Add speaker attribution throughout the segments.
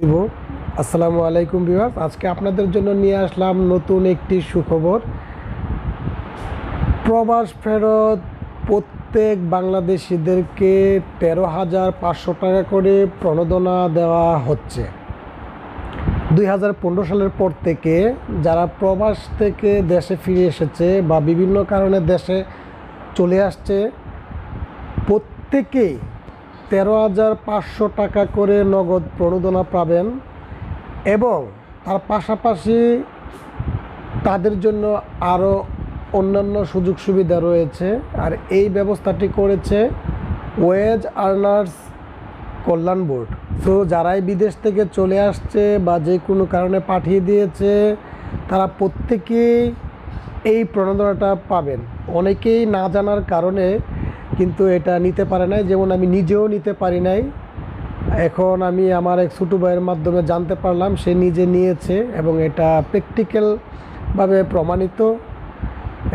Speaker 1: দিব। আসসালামু আলাইকুম বিভাগ আজকে আপনাদের জন্য নিয়ে আসলাম নতুন একটি সুখবর। প্রবাস ফেরত প্রত্যেক বাংলাদেশিদেরকে তেরো হাজার পাঁচশো টাকা করে প্রণোদনা দেওয়া হচ্ছে। দুই হাজার পনেরো সালের পর থেকে যারা প্রবাস থেকে দেশে ফিরে এসেছে বা বিভিন্ন কারণে দেশে চলে আসছে, প্রত্যেকেই তেরো হাজার পাঁচশো টাকা করে নগদ প্রণোদনা পাবেন এবং তার পাশাপাশি তাদের জন্য আরও অন্যান্য সুযোগ সুবিধা রয়েছে। আর এই ব্যবস্থাটি করেছে ওয়েজ আর্নার্স কল্যাণ বোর্ড। তো যারাই বিদেশ থেকে চলে আসছে বা যে কোনো কারণে পাঠিয়ে দিয়েছে, তারা প্রত্যেকেই এই প্রণোদনাটা পাবেন। অনেকেই না জানার কারণে কিন্তু এটা নিতে পারে নাই। যেমন আমি নিজেও নিতে পারি নাই। এখন আমি আমার এক ছোটো ভাইয়ের মাধ্যমে জানতে পারলাম, সে নিজে নিয়েছে এবং এটা প্র্যাকটিক্যালভাবে প্রমাণিত।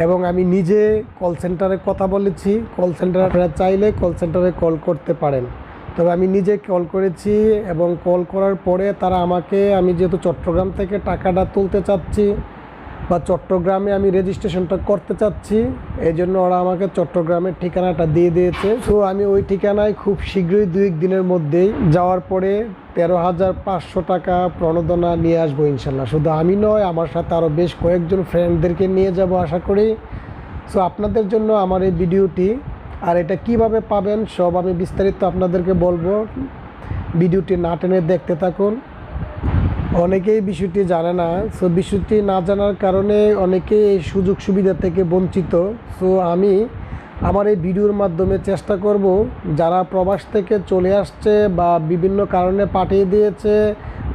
Speaker 1: এবং আমি নিজে কল সেন্টারে কথা বলেছি। কল সেন্টারে আপনারা চাইলে কল সেন্টারে কল করতে পারেন। তবে আমি নিজে কল করেছি এবং কল করার পরে তারা আমাকে, আমি যেহেতু চট্টগ্রাম থেকে টাকাটা তুলতে চাচ্ছি বা চট্টগ্রামে আমি রেজিস্ট্রেশনটা করতে চাচ্ছি এই জন্য ওরা আমাকে চট্টগ্রামের ঠিকানাটা দিয়ে দিয়েছে। তো আমি ওই ঠিকানায় খুব শীঘ্রই দুই দিনের মধ্যেই যাওয়ার পরে তেরো হাজার পাঁচশো টাকা প্রণোদনা নিয়ে আসব ইনশাল্লাহ। শুধু আমি নয়, আমার সাথে আরও বেশ কয়েকজন ফ্রেন্ডদেরকে নিয়ে যাব আশা করি। সো আপনাদের জন্য আমার এই ভিডিওটি, আর এটা কীভাবে পাবেন সব আমি বিস্তারিত আপনাদেরকে বলব। ভিডিওটি না টেনে দেখতে থাকুন। অনেকেই বিষয়টি জানে না। সো বিষয়টি না জানার কারণে অনেকেই এই সুযোগ সুবিধা থেকে বঞ্চিত। সো আমি আমার এই ভিডিওর মাধ্যমে চেষ্টা করব যারা প্রবাস থেকে চলে আসছে বা বিভিন্ন কারণে পাঠিয়ে দিয়েছে,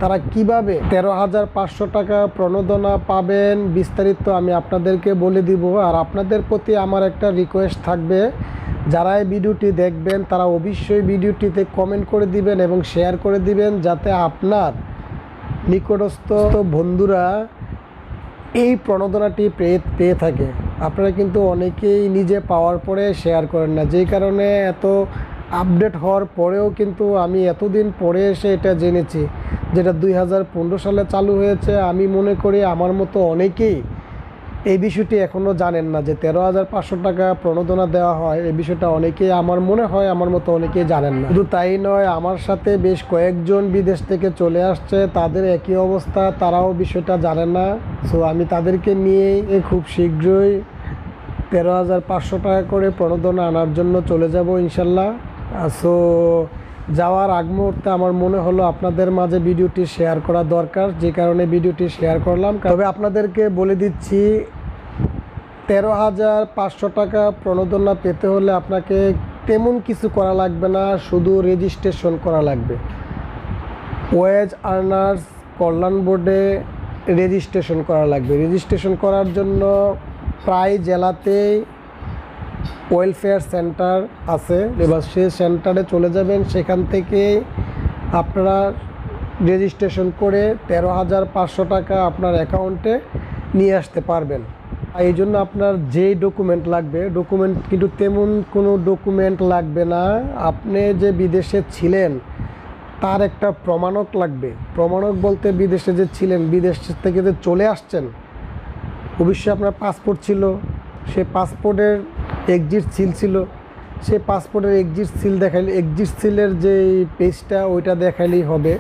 Speaker 1: তারা কীভাবে তেরো হাজার পাঁচশো টাকা প্রণোদনা পাবেন বিস্তারিত আমি আপনাদেরকে বলে দিব। আর আপনাদের প্রতি আমার একটা রিকোয়েস্ট থাকবে, যারা এই ভিডিওটি দেখবেন তারা অবশ্যই ভিডিওটিতে কমেন্ট করে দিবেন এবং শেয়ার করে দিবেন, যাতে আপনার নিকটস্থ বন্ধুরা এই প্রণোদনাটি পেয়ে পেয়ে থাকে। আপনারা কিন্তু অনেকেই নিজে পাওয়ার পরে শেয়ার করেন না। যেই কারণে এত আপডেট হওয়ার পরেও কিন্তু আমি এতদিন পরে এসে এটা জেনেছি। যেটা দুই হাজার পনেরো সালে চালু হয়েছে, আমি মনে করি আমার মতো অনেকেই এই বিষয়টি এখনও জানেন না যে তেরো হাজার পাঁচশো টাকা প্রণোদনা দেওয়া হয়, এই বিষয়টা অনেকেই আমার মনে হয়, আমার মতো অনেকেই জানেন না। শুধু তাই নয়, আমার সাথে বেশ কয়েকজন বিদেশ থেকে চলে আসছে, তাদের একই অবস্থা, তারাও বিষয়টা জানেন না। সো আমি তাদেরকে নিয়েই খুব শীঘ্রই তেরো হাজার পাঁচশো টাকা করে প্রণোদনা আনার জন্য চলে যাব ইনশাল্লাহ। সো যাওয়ার আগ মুহূর্তে আমার মনে হলো আপনাদের মাঝে ভিডিওটি শেয়ার করা দরকার, যে কারণে ভিডিওটি শেয়ার করলাম। তবে আপনাদেরকে বলে দিচ্ছি, তেরো হাজার পাঁচশো টাকা প্রণোদনা পেতে হলে আপনাকে তেমন কিছু করা লাগবে না, শুধু রেজিস্ট্রেশন করা লাগবে। ওয়েজ আর্নার্স কল্যাণ বোর্ডে রেজিস্ট্রেশন করা লাগবে। রেজিস্ট্রেশন করার জন্য প্রায় জেলাতেই ওয়েলফেয়ার সেন্টার আছে। এবার সে সেন্টারে চলে যাবেন, সেখান থেকে আপনারা রেজিস্ট্রেশন করে তেরো হাজার পাঁচশো টাকা আপনার অ্যাকাউন্টে নিয়ে আসতে পারবেন। এই জন্য আপনার যেই ডকুমেন্ট লাগবে, ডকুমেন্ট কিন্তু তেমন কোনো ডকুমেন্ট লাগবে না। আপনি যে বিদেশে ছিলেন, তার একটা প্রমাণক লাগবে। প্রমাণক বলতে বিদেশে যে ছিলেন, বিদেশ থেকে যে চলে আসছেন, অবশ্যই আপনার পাসপোর্ট ছিল। সে পাসপোর্টের এক্সিট সিল ছিল। সে পাসপোর্টের এক্সিট সিল দেখাইলে। এক্সিট সিলের যে পেজটা ওইটা দেখাইলেই হবে।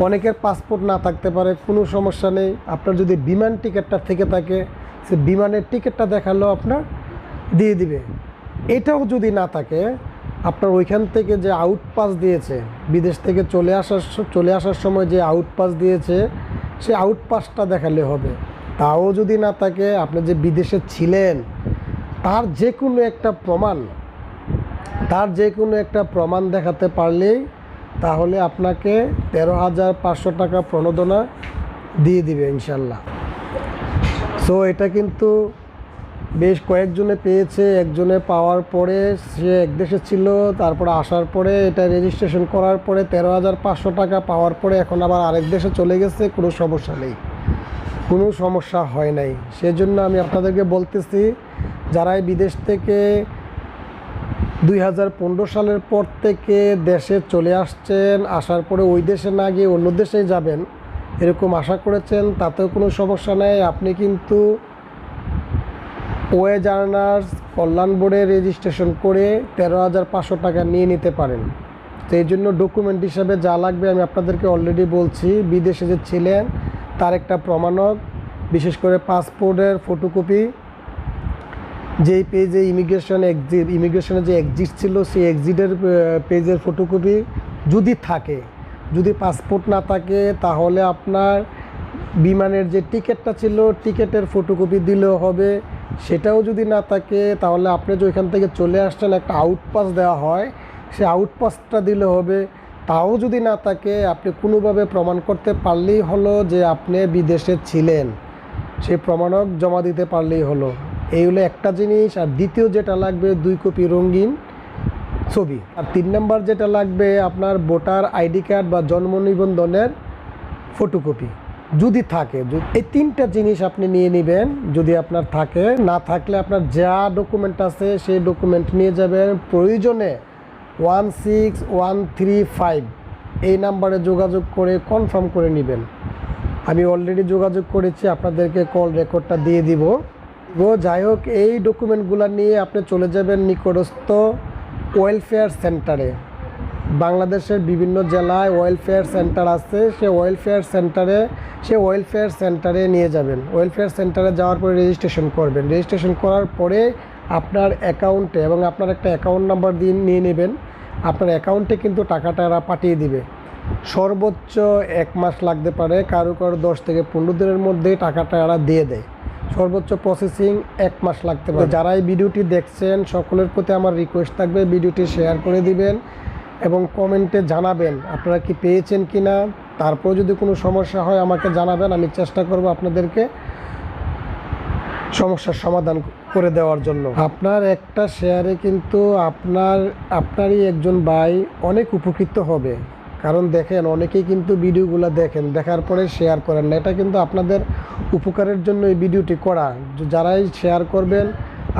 Speaker 1: অনেকের পাসপোর্ট না থাকতে পারে, কোনো সমস্যা নেই। আপনার যদি বিমান টিকিটটা থেকে থাকে, সে বিমানের টিকিটটা দেখালেও আপনার, দিয়ে দিবে। এটাও যদি না থাকে, আপনার ওইখান থেকে যে আউট পাস দিয়েছে, বিদেশ থেকে চলে আসার চলে আসার সময় যে আউট পাস দিয়েছে, সে আউট পাসটা দেখালে হবে। তাও যদি না থাকে, আপনি যে বিদেশে ছিলেন তার যে কোনো একটা প্রমাণ, তার যে কোনো একটা প্রমাণ দেখাতে পারলেই তাহলে আপনাকে তেরো হাজার পাঁচশো টাকা প্রণোদনা দিয়ে দিবে ইনশাল্লাহ। সো এটা কিন্তু বেশ কয়েকজনে পেয়েছে, একজনে পাওয়ার পরে সে এক দেশে ছিল, তারপরে আসার পরে এটা রেজিস্ট্রেশন করার পরে তেরো হাজার পাঁচশো টাকা পাওয়ার পরে এখন আবার আরেক দেশে চলে গেছে, কোনো সমস্যা নেই। কোনো সমস্যা হয় নাই। সেজন্য আমি আপনাদেরকে বলতেছি যারাই বিদেশ থেকে দুই হাজার পনেরো সালের পর থেকে দেশে চলে আসছেন, আসার পরে ওই দেশে না গিয়ে অন্য দেশে যাবেন, এরকম আশা করেছেন, তাতেও কোনো সমস্যা নেই। আপনি কিন্তু ওয়ে আর্নার্স কল্যাণ বোর্ডে রেজিস্ট্রেশন করে তেরো হাজার পাঁচশো টাকা নিয়ে নিতে পারেন। তো এই জন্য ডকুমেন্ট হিসাবে যা লাগবে আমি আপনাদেরকে অলরেডি বলছি। বিদেশে যে ছিলেন, তার একটা প্রমাণক, বিশেষ করে পাসপোর্টের ফটোকপি যেই পেজে ইমিগ্রেশন এক্সিট ইমিগ্রেশনের যে এক্সিট ছিল, সেই এক্সিটের পেজের ফটোকপি যদি থাকে, যদি পাসপোর্ট না থাকে, তাহলে আপনার বিমানের যে টিকিটটা ছিল টিকিটের ফটোকপি দিলেও হবে। সেটাও যদি না থাকে, তাহলে আপনি যে ওইখান থেকে চলে আসছেন, একটা আউটপাস দেওয়া হয়। সে আউটপাসটা দিলে হবে। তাও যদি না থাকে, আপনি কোনোভাবে প্রমাণ করতে পারলেই হলো যে আপনি বিদেশে ছিলেন। সেই প্রমাণক জমা দিতে পারলেই হলো। এই হলো একটা জিনিস, আর দ্বিতীয় যেটা লাগবে দুই কপি রঙিন ছবি। আর তিন নম্বর যেটা লাগবে আপনার ভোটার আইডি কার্ড বা জন্ম নিবন্ধনের ফটোকপি। যদি থাকে এই তিনটা জিনিস আপনি নিয়ে নেবেন, যদি আপনার থাকে, না থাকলে আপনার যা ডকুমেন্ট আছে সেই ডকুমেন্ট নিয়ে যাবেন। প্রয়োজনে one six one three five এই নাম্বারে যোগাযোগ করে কনফার্ম করে নেবেন। আমি অলরেডি যোগাযোগ করেছি, আপনাদেরকে কল রেকর্ডটা দিয়ে দিব। যাই হোক, এই ডকুমেন্টগুলো নিয়ে আপনি চলে যাবেন নিকটস্থ ওয়েলফেয়ার সেন্টারে বাংলাদেশের বিভিন্ন জেলায় ওয়েলফেয়ার সেন্টার আছে, সে ওয়েলফেয়ার সেন্টারে সে ওয়েলফেয়ার সেন্টারে নিয়ে যাবেন। ওয়েলফেয়ার সেন্টারে যাওয়ার পরে রেজিস্ট্রেশন করবেন। রেজিস্ট্রেশন করার পরে আপনার অ্যাকাউন্টে এবং আপনার একটা অ্যাকাউন্ট নাম্বার দিয়ে নিয়ে নেবেন। আপনার অ্যাকাউন্টে কিন্তু টাকাটা এরা পাঠিয়ে দিবে। সর্বোচ্চ এক মাস লাগতে পারে, কারও কারও দশ থেকে পনেরো দিনের মধ্যেই টাকাটা এরা দিয়ে দেয়। সর্বোচ্চ প্রসেসিং এক মাস লাগতে পারে। যারা এই ভিডিওটি দেখছেন সকলের প্রতি আমার রিকোয়েস্ট থাকবে ভিডিওটি শেয়ার করে দিবেন এবং কমেন্টে জানাবেন আপনারা কি পেয়েছেন কি না তারপর যদি কোনো সমস্যা হয় আমাকে জানাবেন আমি চেষ্টা করব আপনাদেরকে সমস্যার সমাধান করে দেওয়ার জন্য। আপনার একটা শেয়ারে কিন্তু আপনার আপনারই একজন ভাই অনেক উপকৃত হবে। কারণ দেখেন অনেকেই কিন্তু ভিডিওগুলো দেখেন দেখার পরে শেয়ার করেন না। এটা কিন্তু আপনাদের উপকারের জন্য এই ভিডিওটি করা। যারাই শেয়ার করবেন,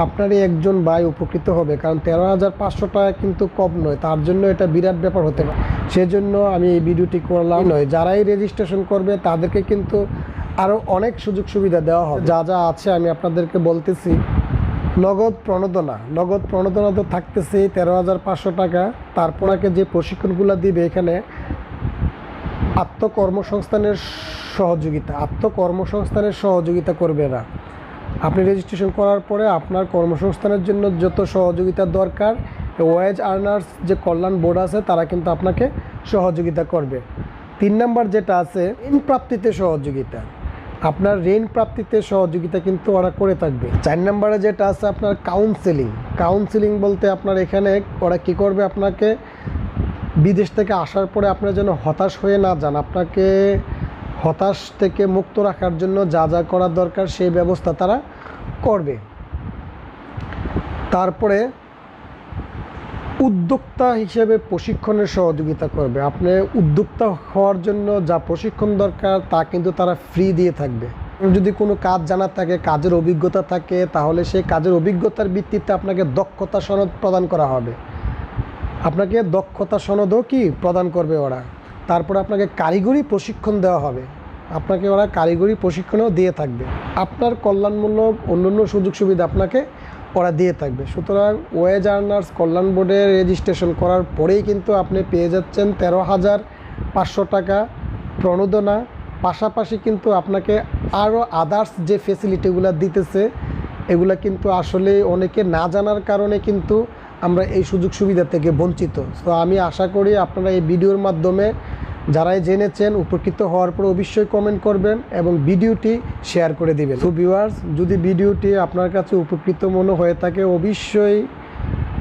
Speaker 1: আপনারই একজন ভাই উপকৃত হবে। কারণ তেরো হাজার পাঁচশো টাকা কিন্তু কম নয়, তার জন্য এটা বিরাট ব্যাপার হতে পারে। সেজন্য আমি এই ভিডিওটি করলাম। নয়, যারাই রেজিস্ট্রেশন করবে, তাদেরকে কিন্তু আরও অনেক সুযোগ সুবিধা দেওয়া হবে। যা যা আছে আমি আপনাদেরকে বলতেছি। নগদ প্রণোদনা। নগদ প্রণোদনা তো থাকতেছে তেরো হাজার পাঁচশো টাকা। তারপর আগে যে প্রশিক্ষণগুলো দিবে এখানে আত্মকর্মসংস্থানের সহযোগিতা আত্মকর্মসংস্থানের সহযোগিতা করবে না আপনি রেজিস্ট্রেশন করার পরে আপনার কর্মসংস্থানের জন্য যত সহযোগিতা দরকার ওয়েজ আর্নার্স যে কল্যাণ বোর্ড আছে, তারা কিন্তু আপনাকে সহযোগিতা করবে। তিন নাম্বার যেটা আছে, ঋণ প্রাপ্তিতে সহযোগিতা। আপনার ঋণ প্রাপ্তিতে সহযোগিতা কিন্তু ওরা করে থাকবে। চার নাম্বারে যেটা আছে, আপনার কাউন্সেলিং কাউন্সেলিং বলতে আপনার এখানে ওরা কি করবে আপনাকে বিদেশ থেকে আসার পরে আপনার যেন হতাশ হয়ে না যান, আপনাকে হতাশ থেকে মুক্ত রাখার জন্য যা যা করার দরকার সেই ব্যবস্থা তারা করবে। তারপরে উদ্যোক্তা হিসেবে প্রশিক্ষণের সহযোগিতা করবে। আপনি উদ্যোক্তা হওয়ার জন্য যা প্রশিক্ষণ দরকার তা কিন্তু তারা ফ্রি দিয়ে থাকবে। যদি কোনো কাজ জানা থাকে, কাজের অভিজ্ঞতা থাকে, তাহলে সেই কাজের অভিজ্ঞতার ভিত্তিতে আপনাকে দক্ষতা সনদ প্রদান করা হবে। আপনাকে দক্ষতা সনদও কি প্রদান করবে ওরা? তারপরে আপনাকে কারিগরি প্রশিক্ষণ দেওয়া হবে। আপনাকে ওরা কারিগরি প্রশিক্ষণও দিয়ে থাকবে। আপনার কল্যাণমূলক অন্যান্য সুযোগ সুবিধা আপনাকে ওরা দিয়ে থাকবে। সুতরাং ওয়েজ আর্নার্স কল্যাণ বোর্ডে রেজিস্ট্রেশন করার পরেই কিন্তু আপনি পেয়ে যাচ্ছেন তেরো হাজার পাঁচশো টাকা প্রণোদনা। পাশাপাশি কিন্তু আপনাকে আরও আদার্স যে ফেসিলিটিগুলো দিতেছে, এগুলা কিন্তু আসলে অনেকে না জানার কারণে কিন্তু আমরা এই সুযোগ সুবিধা থেকে বঞ্চিত। তো আমি আশা করি আপনারা এই ভিডিওর মাধ্যমে যারাই জেনেছেন, উপকৃত হওয়ার পর অবশ্যই কমেন্ট করবেন এবং ভিডিওটি শেয়ার করে দিবেন। তো ভিউয়ার্স যদি ভিডিওটি আপনার কাছে উপকৃত মনে হয়ে থাকে, অবশ্যই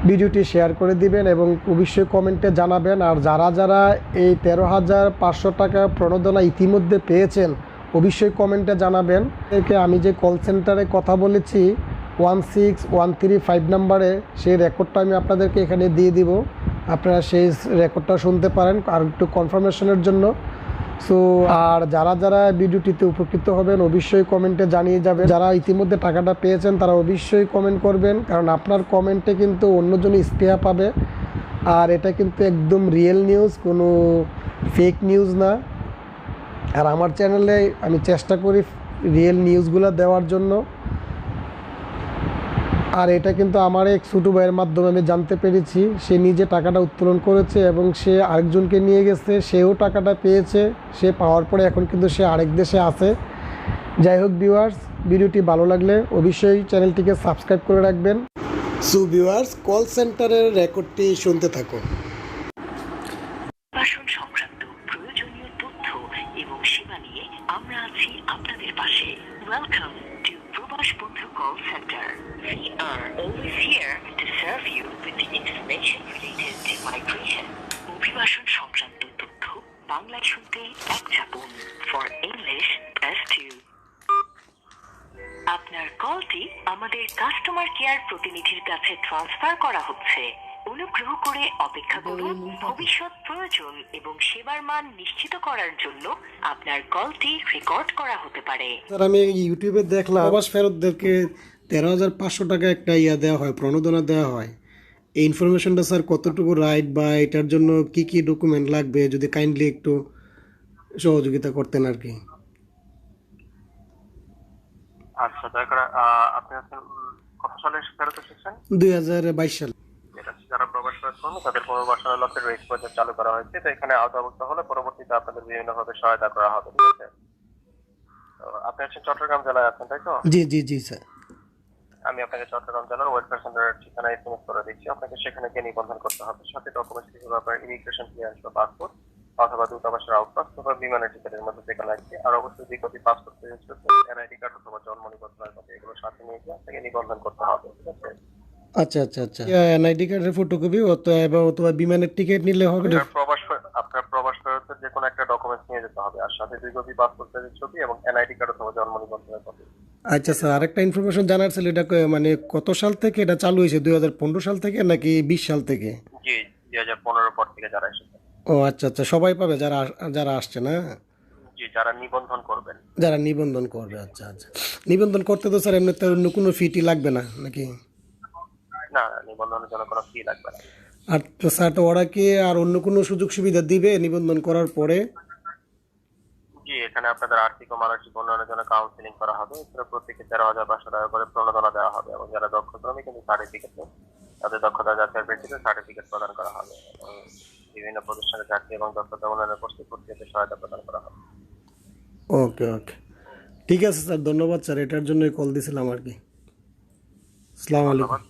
Speaker 1: ভিডিওটি শেয়ার করে দিবেন এবং অবশ্যই কমেন্টে জানাবেন। আর যারা যারা এই তেরো হাজার পাঁচশো টাকা প্রণোদনা ইতিমধ্যে পেয়েছেন, অবশ্যই কমেন্টে জানাবেন। একে আমি যে কল সেন্টারে কথা বলেছি one six one three five নাম্বারে সেই রেকর্ডটা আমি আপনাদেরকে এখানে দিয়ে দিব। আপনারা সেই রেকর্ডটা শুনতে পারেন আর একটু কনফার্মেশনের জন্য। সো আর যারা যারা ভিডিওটিতে উপকৃত হবেন, অবশ্যই কমেন্টে জানিয়ে যাবেন। যারা ইতিমধ্যে টাকাটা পেয়েছেন, তারা অবশ্যই কমেন্ট করবেন। কারণ আপনার কমেন্টে কিন্তু অন্যজন স্পেয়া পাবে। আর এটা কিন্তু একদম রিয়েল নিউজ কোনো ফেক নিউজ না। আর আমার চ্যানেলে আমি চেষ্টা করি রিয়েল নিউজগুলো দেওয়ার জন্য। আর এটা কিন্তু আমার এক ছোটো ভাইয়ের মাধ্যমে আমি জানতে পেরেছি। সে নিজে টাকাটা উত্তোলন করেছে এবং সে আরেকজনকে নিয়ে গেছে। সেও টাকাটা পেয়েছে। সে পাওয়ার পরে এখন কিন্তু সে আরেক দেশে আছে। যাই হোক ভিউয়ার্স ভিডিওটি ভালো লাগলে অবশ্যই চ্যানেলটিকে সাবস্ক্রাইব করে রাখবেন। সু ভিউয়ার্স কল সেন্টারের রেকর্ডটি শুনতে থাকুন।
Speaker 2: বাসন সংক্রান্ত প্রয়োজনীয় তথ্য এবং সেবা নিয়ে আমরা আছি আপনাদের পাশে। Welcome to Probash Call Center. We are always here to serve you with the information related to migration. অভিবাসন সংক্রান্ত তথ্য বাংলায় শুনতে এক চাপুন ফর ইংলিশ প্রেস টু আপনার কলটি আমাদের কাস্টমার কেয়ার প্রতিনিধির কাছে ট্রান্সফার করা হচ্ছে অনুগ্রহ করে অপেক্ষা করুন। ভবিষ্যৎ প্রয়োজন এবং সেবার মান নিশ্চিত করার জন্য আপনার কলটি রেকর্ড করা হতে পারে।
Speaker 1: স্যার আমি ইউটিউবে দেখলাম প্রবাস ফেরতদেরকে তেরো হাজার পাঁচশো টাকা একটা ইয়া দেওয়া হয় প্রণোদনা দেওয়া হয়। এই ইনফরমেশনটা স্যার কতটুকু রাইট বা এটার জন্য কি কি ডকুমেন্ট লাগবে যদি কাইন্ডলি একটু সহযোগিতা করতেন আর কি।
Speaker 3: আচ্ছা দয়া করে আপনি হচ্ছেন কত সালে ফেরত এসেছেন?
Speaker 1: দুই হাজার বাইশ সাল।
Speaker 3: করবে তাদের পুনর্বাসনের লক্ষ্যে রেট প্রজেক্ট চালু করা হয়েছে। তো এখানে আওতাভুক্ত হলে পরবর্তীতে আপনাদের বিভিন্নভাবে সহায়তা করা হবে ঠিক আছে? আপনি হচ্ছেন চট্টগ্রাম জেলায় আছেন তাই তো?
Speaker 1: জি জি জি স্যার।
Speaker 3: আমি আপনাকে চট্টগ্রাম জেলার ওয়েলফেয়ার সেন্টারের ঠিকানা এসএমএস করে দিচ্ছি। আপনাকে সেখানে গিয়ে নিবন্ধন করতে হবে। সাথে ডকুমেন্টস হিসেবে আপনার ইমিগ্রেশন ক্লিয়ারেন্স বা পাসপোর্ট অথবা দূতাবাসের আউটপাস অথবা বিমানের টিকিটের মধ্যে যে কোনো একটি আর অবশ্যই দুই কপি পাসপোর্ট এনআইডি কার্ড অথবা জন্ম নিবন্ধনের কপি এগুলো সাথে নিয়ে গিয়ে আপনাকে নিবন্ধন করতে হবে ঠিক আছে?
Speaker 1: আচ্ছা আচ্ছা আচ্ছা। এনআইডি কার্ডের ফটোকপি অথবা অথবা বিমানের টিকিট নিলে হবে।
Speaker 3: আপনার প্রবাস আপনার প্রবাস ফেরতের যে কোনো একটা ডকুমেন্টস নিয়ে যেতে হবে। আর সাথে দুই কপি পাসপোর্ট সাইজের ছবি এবং এনআইডি কার্ড অথবা জন্ম নিবন্ধনের কপি
Speaker 1: আচ্ছা স্যার আরেকটা ইনফরমেশন জানার ছিল এটা মানে কত সাল থেকে এটা চালু হয়েছে? দুই হাজার পনেরো সাল থেকে নাকি বিশ সাল থেকে?
Speaker 3: জি দুই হাজার পনেরো পর থেকে যারা এসেছে।
Speaker 1: ও আচ্ছা আচ্ছা সবাই পাবে যারা যারা আসছে না?
Speaker 3: জি যারা নিবন্ধন করবেন।
Speaker 1: যারা নিবন্ধন করবে আচ্ছা আচ্ছা। নিবন্ধন করতে তো স্যার এমনিতে অন্য কোনো ফিটি লাগবে না নাকি?
Speaker 3: না নিবন্ধনের জন্য কোনো ফি লাগবে না।
Speaker 1: আর তো স্যার তো ওরা কি আর অন্য কোনো সুযোগ সুবিধা দিবে নিবন্ধন করার পরে?
Speaker 3: জি এখানে আপনাদের আর্থিক ও মানসিক উন্নয়নের জন্য কাউন্সিলিং করা হবে। এছাড়া প্রত্যেকে তেরো হাজার পাঁচশো টাকা করে প্রণোদনা দেওয়া হবে এবং যারা দক্ষ শ্রমিক কিন্তু সার্টিফিকেট নেই তাদের দক্ষতা যাচাইয়ের ভিত্তিতে সার্টিফিকেট প্রদান করা হবে। বিভিন্ন প্রতিষ্ঠানে চাকরি এবং দক্ষতা উন্নয়নের প্রস্তুত প্রক্রিয়াতে সহায়তা প্রদান করা হবে।
Speaker 1: ওকে ওকে। ঠিক আছে স্যার ধন্যবাদ স্যার এটার জন্যই কল দিয়েছিলাম আর কি।
Speaker 3: Assalamu alaikum.